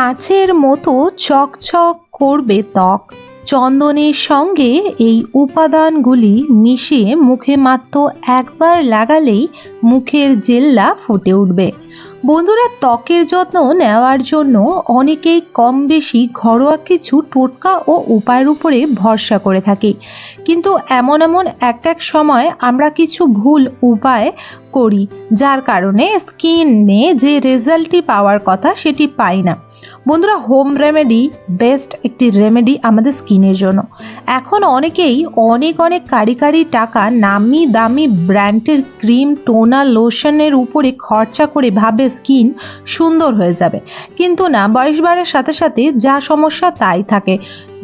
কাছের মতো চকচক করবে ত্বক। চন্দনের সঙ্গে এই উপাদানগুলি মিশিয়ে মুখে মাত্র একবার লাগালেই মুখের জেল্লা ফুটে উঠবে। বন্ধুরা, ত্বকের যত্ন নেওয়ার জন্য অনেকেই কম বেশি ঘরোয়া কিছু টোটকা ও উপায়ের উপরে ভরসা করে থাকি। কিন্তু এমন এমন এক এক সময় আমরা কিছু ভুল উপায় করি, যার কারণে স্কিনে যে রেজাল্টটি পাওয়ার কথা সেটি পাই না। বন্ধুরা হোম রেমেডি বেস্ট একটি রেমেডি আমাদের স্কিনের জন্য। এখন অনেকেই অনেক অনেক কারি কারি টাকা নামি দামি ব্র্যান্ডের ক্রিম টোনার লোশনের উপরে খরচা করে ভাবে স্কিন সুন্দর হয়ে যাবে। কিন্তু না, বয়স বাড়ার সাথে সাথে যা সমস্যা তাই থাকে।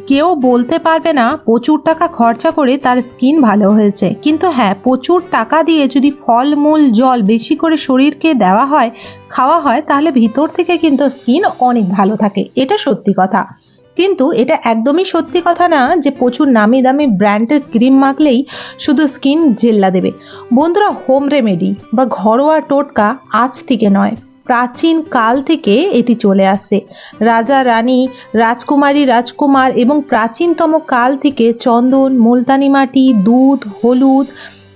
কেউ বলতে পারবে না প্রচুর টাকা খরচা করে তার স্কিন ভালো হয়েছে। কিন্তু হ্যাঁ প্রচুর টাকা দিয়ে যদি ফলমূল, জল বেশি করে শরীরকে দেওয়া হয়, খাওয়া হয়, তাহলে ভিতর থেকে কিন্তু স্কিন অনেক ভালো থাকে। এটা সত্যি কথা। কিন্তু এটা একদমই সত্যি কথা না যে প্রচুর নামি দামি ব্র্যান্ডের ক্রিম মাখলেই শুধু স্কিন জেল্লা দেবে। বন্ধুরা, হোম রেমেডি বা ঘরোয়া টোটকা আজ থেকে নয়। প্রাচীন কাল থেকে এটি চলে আসছে রাজা, রানী, রাজকুমারী, রাজকুমার এবং প্রাচীনতম কাল থেকে চন্দন, মুলতানি মাটি, দুধ, হলুদ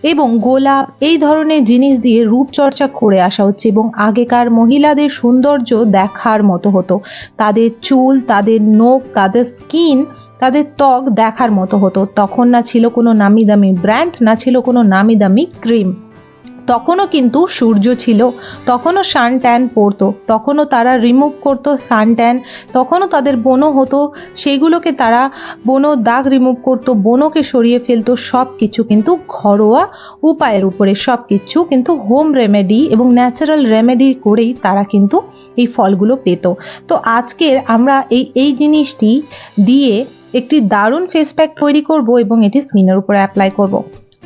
এবং গোলাপ এই ধরনের জিনিস দিয়ে রূপচর্চা করে আসা হচ্ছে এবং আগেকার মহিলাদের সৌন্দর্য দেখার মতো হতো। তাদের চুল, তাদের নখ, তাদের স্কিন, তাদের ত্বক দেখার মতো হতো। তখন না ছিল কোনো নামি দামি ব্র্যান্ড, না ছিল কোনো নামি দামি ক্রিম। তখনও কিন্তু সূর্য ছিল। তখনও সান ট্যান পড়তো। তখনও তারা রিমুভ করতো সান ট্যান তখনও তাদের বনো হতো। সেইগুলোকে তারা বনো দাগ রিমুভ করতো, বনোকে সরিয়ে ফেলতো। সব কিছু কিন্তু ঘরোয়া উপায়ের উপরে। সব কিছু কিন্তু হোম রেমেডি এবং ন্যাচারাল রেমেডি করেই তারা কিন্তু এই ফলগুলো পেত। তো আজকের আমরা এই এই জিনিসটি দিয়ে একটি দারুণ ফেস প্যাক তৈরি করব এবং এটি স্কিনের উপরে অ্যাপ্লাই করব।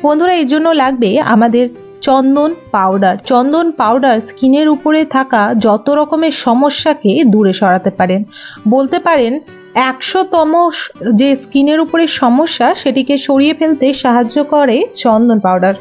বন্ধুরা, এর জন্য লাগবে আমাদের চন্দন পাউডার চন্দন পাউডার স্কিনের উপরে থাকা যত রকমের সমস্যাকে দূরে সরাতে পারেন। বলতে পারেন, একশোতম যে স্কিনের উপরে সমস্যা, সেটিকে সরিয়ে ফেলতে সাহায্য করে চন্দন পাউডার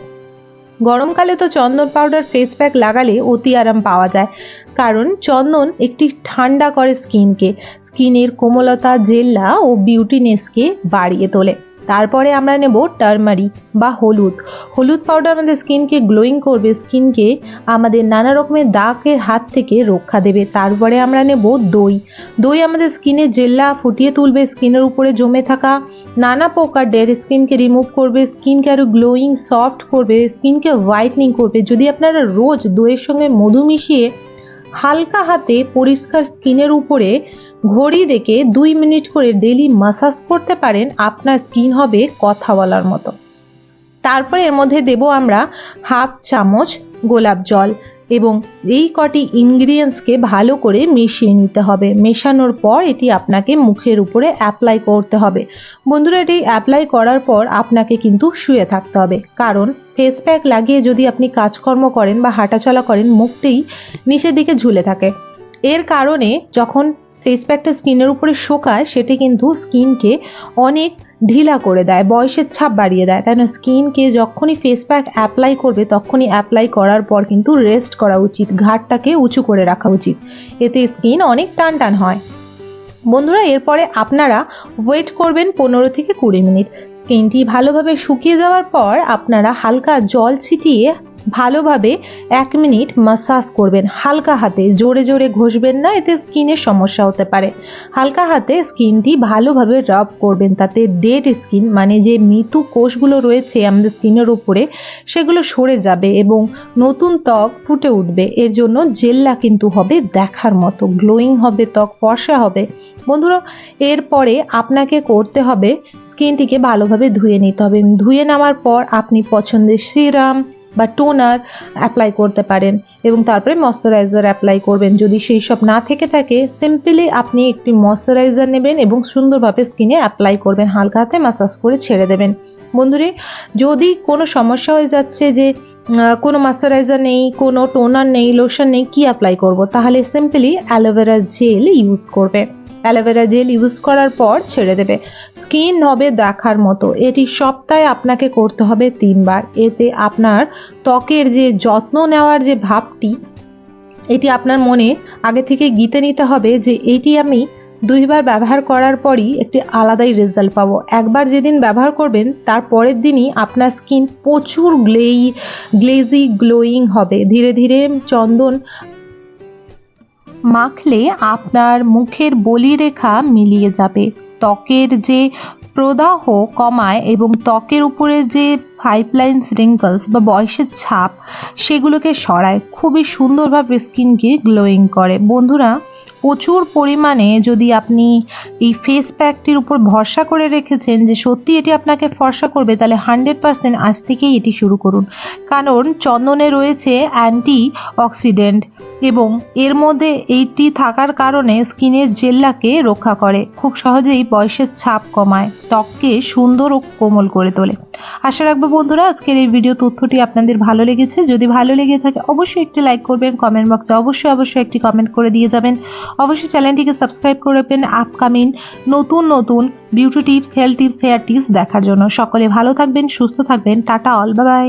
গরমকালে তো চন্দন পাউডার ফেস প্যাক লাগালে অতি আরাম পাওয়া যায়। কারণ চন্দন একটি ঠান্ডা করে স্কিনকে। স্কিনের কোমলতা, জেল্লা ও বিউটিনেসকে বাড়িয়ে তোলে। তারপরে আমরা নেব টার্মারিক বা হলুদ। হলুদ পাউডার আমাদের স্কিনকে গ্লোয়িং করবে, স্কিনকে আমাদের নানা রকমের দাগের হাত থেকে রক্ষা দেবে। তারপরে আমরা নেব দই। দই আমাদের স্কিনে জেল্লা ফুটিয়ে তুলবে, স্কিনের উপরে জমে থাকা নানা প্রকার ডেড স্কিনকে রিমুভ করবে, স্কিনকে আরও গ্লোয়িং সফট করবে, স্কিনকে হোয়াইটনিং করবে। যদি আপনারা রোজ দইয়ের সঙ্গে মধু মিশিয়ে হালকা হাতে পরিষ্কার স্কিনের উপরে ঘড়ি দেখে দুই মিনিট করে ডেলি মাসাজ করতে পারেন আপনার স্কিন হবে কথা বলার মতো। তারপর এর মধ্যে দেব আমরা হাফ চামচ গোলাপ জল এবং এই কটি ইনগ্রিডিয়েন্টসকে ভালো করে মিশিয়ে নিতে হবে। মেশানোর পর এটি আপনাকে মুখের উপরে অ্যাপ্লাই করতে হবে। বন্ধুরা, এটি অ্যাপ্লাই করার পর আপনাকে কিন্তু শুয়ে থাকতে হবে। কারণ ফেস প্যাক লাগিয়ে যদি আপনি কাজকর্ম করেন বা হাঁটাচলা করেন, মুখটি নিচের দিকে ঝুলে থাকে। এর কারণে যখন ফেস প্যাকটা স্কিনের উপরে শোকায়, সেটি কিন্তু স্কিনকে অনেক ঢিলা করে দেয়, বয়সের ছাপ বাড়িয়ে দেয়। তাই না স্কিনকে যখনই ফেস প্যাক অ্যাপ্লাই করবে, তখনই অ্যাপ্লাই করার পর কিন্তু রেস্ট করা উচিত, ঘাটটাকে উঁচু করে রাখা উচিত। এতে স্কিন অনেক টান টান হয়। বন্ধুরা, এরপরে আপনারা ওয়েট করবেন পনেরো থেকে কুড়ি মিনিট। স্কিনটি ভালোভাবে শুকিয়ে যাওয়ার পর আপনারা হালকা জল ছিটিয়ে ভালোভাবে এক মিনিট মাসাজ করবেন। হালকা হাতে, জোরে জোরে ঘষবেন না, এতে স্কিনের সমস্যা হতে পারে। হালকা হাতে স্কিনটি ভালোভাবে রাব করবেন, তাতে ডেড স্কিন মানে যে মৃত্যু কোষগুলো রয়েছে আমাদের স্কিনের উপরে, সেগুলো সরে যাবে এবং নতুন ত্বক ফুটে উঠবে। এর জন্য জেল্লা কিন্তু হবে দেখার মতো গ্লোয়িং হবে, ত্বক ফর্সা হবে। বন্ধুরা, এরপরে আপনাকে করতে হবে স্কিনটিকে ভালোভাবে ধুয়ে নিতে হবে। ধুয়ে নেওয়ার পর আপনি পছন্দের সিরাম বা টোনার অ্যাপ্লাই করতে পারেন এবং তারপরে ময়শ্চারাইজার অ্যাপ্লাই করবেন। যদি সেই সব না থেকে থাকে সিম্পলি আপনি একটি ময়শ্চারাইজার নেবেন এবং সুন্দরভাবে স্কিনে অ্যাপ্লাই করবেন। হালকা হাতে ম্যাসাজ করে ছেড়ে দেবেন। বন্ধুরে, যদি কোনো সমস্যা হয়ে যাচ্ছে যে কোনো ময়শ্চারাইজার নেই, কোনো টোনার নেই লোশন নেই, কি অ্যাপ্লাই করব? তাহলে simply aloe vera gel use করবে। অ্যালোভেরা জেল ইউজ করার পর ছেড়ে দেবে। স্কিন হবে দেখার মতো। এটি সপ্তাহে আপনাকে করতে হবে তিনবার। এতে আপনার ত্বকের যে যত্ন নেওয়ার যে ভাবটি, এটি আপনার মনে আগে থেকে গীতে নিতে হবে যে এইটি আমি দুইবার ব্যবহার করার পরই একটি আলাদাই রেজাল্ট পাবো। একবার যেদিন ব্যবহার করবেন, তার পরের দিনই আপনার স্কিন প্রচুর গ্লেই গ্লেজি গ্লোয়িং হবে। ধীরে ধীরে চন্দন মাখলে আপনার মুখের বলিরেখা মিলিয়ে যাবে। ত্বকের যে প্রদাহ কমায় এবং ত্বকের উপরে যে পাইপলাইন্স রিঙ্কলস বা বয়সের ছাপ, সেগুলোকে সরায়। খুবই সুন্দরভাবে স্কিনকে গ্লোয়িং করে। বন্ধুরা প্রচুর পরিমাণে যদি আপনি এই ফেস প্যাকটির উপর ভরসা করে রেখেছেন যে সত্যি এটি আপনাকে ফর্সা করবে, তাহলে হান্ড্রেড পারসেন্ট আজ থেকেই এটি শুরু করুন। কারণ চন্দনে রয়েছে অ্যান্টি অক্সিডেন্ট এবং এর মধ্যে এইটি থাকার কারণে স্কিনের জেল্লাকে রক্ষা করে। খুব সহজেই বয়সের ছাপ কমায়, ত্বককে সুন্দর ও কোমল করে তোলে। আশা রাখব বন্ধুরা, আজকের এই ভিডিও তথ্যটি আপনাদের ভালো লেগেছে। যদি ভালো লেগে থাকে, অবশ্যই একটি লাইক করবেন কমেন্ট বক্সে অবশ্যই অবশ্যই একটি কমেন্ট করে দিয়ে যাবেন। অবশ্যই চ্যানেলটিকে সাবস্ক্রাইব করে রাখবেন আপকামিং নতুন নতুন beauty tips health tips hair tips দেখার জন্য। সকলে ভালো থাকবেন, সুস্থ থাকবেন। Tata all by